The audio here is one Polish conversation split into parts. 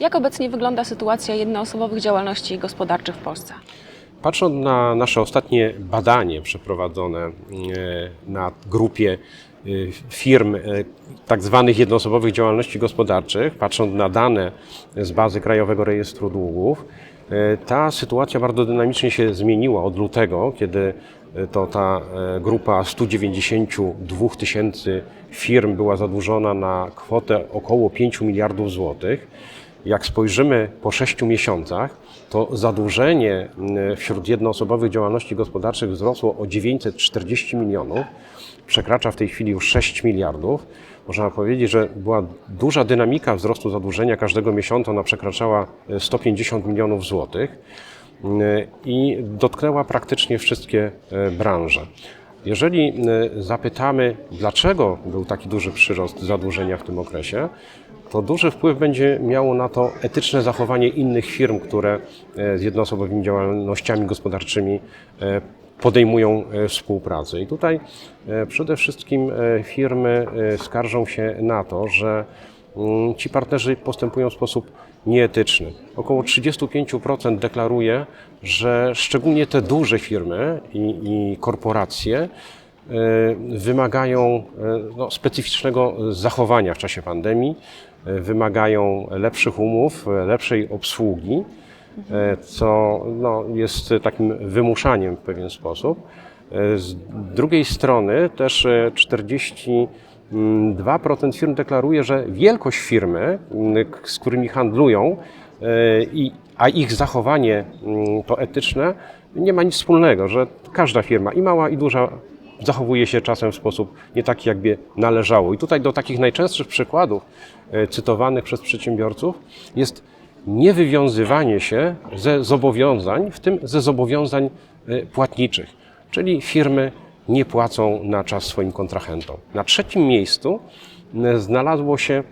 Jak obecnie wygląda sytuacja jednoosobowych działalności gospodarczych w Polsce? Patrząc na nasze ostatnie badanie przeprowadzone e, na grupie e, firm e, tak zwanych jednoosobowych działalności gospodarczych, patrząc na dane z bazy Krajowego Rejestru Długów, ta sytuacja bardzo dynamicznie się zmieniła od lutego, kiedy to ta grupa 192 tysięcy firm była zadłużona na kwotę około 5 miliardów złotych. Jak spojrzymy po 6 miesiącach, to zadłużenie mm, wśród jednoosobowych działalności gospodarczych wzrosło o 940 milionów, przekracza w tej chwili już 6 miliardów. Można powiedzieć, że była duża dynamika wzrostu zadłużenia każdego miesiąca, ona przekraczała e, 150 milionów złotych mm, i dotknęła praktycznie wszystkie branże. Jeżeli zapytamy, dlaczego był taki duży przyrost zadłużenia w tym okresie, to duży wpływ będzie miało na to etyczne zachowanie innych firm, które e, z jednoosobowymi działalnościami gospodarczymi e, podejmują e, współpracę. I tutaj przede wszystkim firmy skarżą się na to, że mm, ci partnerzy postępują w sposób nieetyczny. Około 35% deklaruje, że szczególnie te duże firmy i, i korporacje wymagają e, no, specyficznego zachowania w czasie pandemii, e, wymagają lepszych umów, e, lepszej obsługi, e, co no, jest takim wymuszaniem w pewien sposób. E, Z drugiej strony też e, 42% firm deklaruje, że wielkość firmy, z którymi handlują, e, i, a ich zachowanie to etyczne, nie ma nic wspólnego, że każda firma, i mała, i duża, zachowuje się czasem w sposób nie taki, jakby należało. I tutaj do takich najczęstszych przykładów e, cytowanych przez przedsiębiorców jest niewywiązywanie się ze zobowiązań, w tym ze zobowiązań e, płatniczych, czyli firmy nie płacą na czas swoim kontrahentom. Na trzecim miejscu e, znalazło się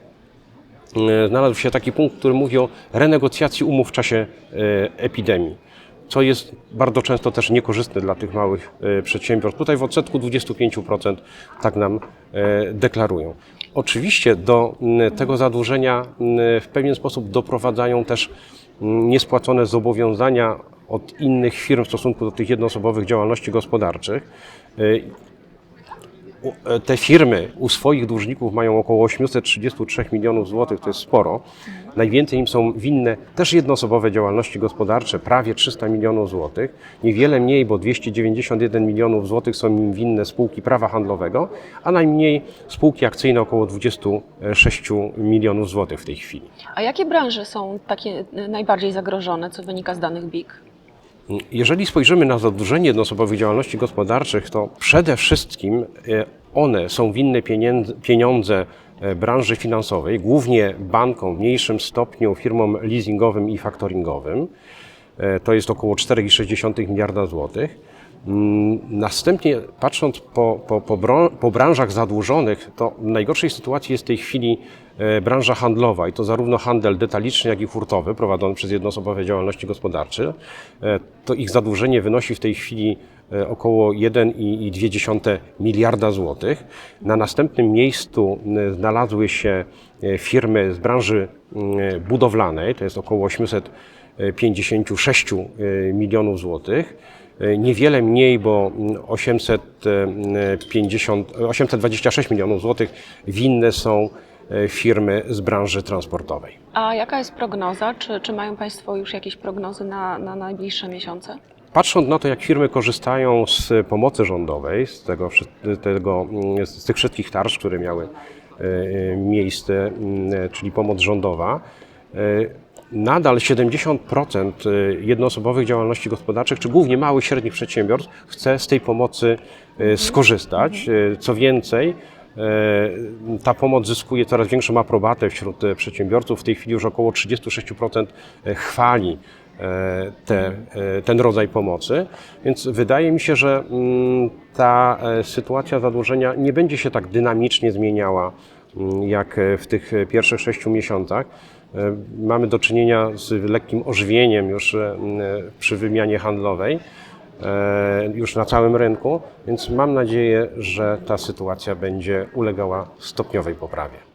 znalazł się taki punkt, który mówi o renegocjacji umów w czasie epidemii, co jest bardzo często też niekorzystne dla tych małych e, przedsiębiorstw. Tutaj w odsetku 25% tak nam e, deklarują. Oczywiście do tego zadłużenia w pewien sposób doprowadzają też niespłacone zobowiązania od innych firm w stosunku do tych jednoosobowych działalności gospodarczych. E, e, te firmy u swoich dłużników mają około 833 milionów złotych, to jest sporo. Najwięcej im są winne też jednoosobowe działalności gospodarcze, prawie 300 milionów złotych. Niewiele mniej, bo 291 milionów złotych są im winne spółki prawa handlowego, a najmniej spółki akcyjne około 26 milionów złotych w tej chwili. A jakie branże są takie y, najbardziej zagrożone, co wynika z danych BIG? Jeżeli spojrzymy na zadłużenie jednoosobowych działalności gospodarczych, to przede wszystkim e, one są winne pieniądze e, branży finansowej, głównie bankom, w mniejszym stopniu firmom leasingowym i faktoringowym. E, To jest około 4,6 miliarda złotych. Mm, Następnie patrząc po, po, po, po branżach zadłużonych, to w najgorszej sytuacji jest w tej chwili e, branża handlowa i to zarówno handel detaliczny, jak i hurtowy prowadzony przez jednoosobowe działalności gospodarcze. E, To ich zadłużenie wynosi w tej chwili około 1,2 miliarda złotych. Na następnym miejscu e, znalazły się e, firmy z branży budowlanej, to jest około 856 e, milionów złotych. E, Niewiele mniej, bo mm, 850, 826 milionów złotych winne są e, firmy z branży transportowej. A jaka jest prognoza? Czy, czy mają Państwo już jakieś prognozy na, na najbliższe miesiące? Patrząc na to, jak firmy korzystają z pomocy rządowej, z, tego, tego, mm, z tych wszystkich tarcz, które miały e, miejsce, mm, czyli pomoc rządowa, e, nadal 70% jednoosobowych działalności gospodarczych, czy głównie małych, średnich przedsiębiorstw, chce z tej pomocy e, skorzystać. E, Co więcej, e, ta pomoc zyskuje coraz większą aprobatę wśród e, przedsiębiorców. W tej chwili już około 36% chwali e, te, e, ten rodzaj pomocy. Więc wydaje mi się, że mm, ta e, sytuacja zadłużenia nie będzie się tak dynamicznie zmieniała mm, jak e, w tych e, pierwszych sześciu miesiącach. E, Mamy do czynienia z lekkim ożywieniem już e, przy wymianie handlowej, e, już na całym rynku, więc mam nadzieję, że ta sytuacja będzie ulegała stopniowej poprawie.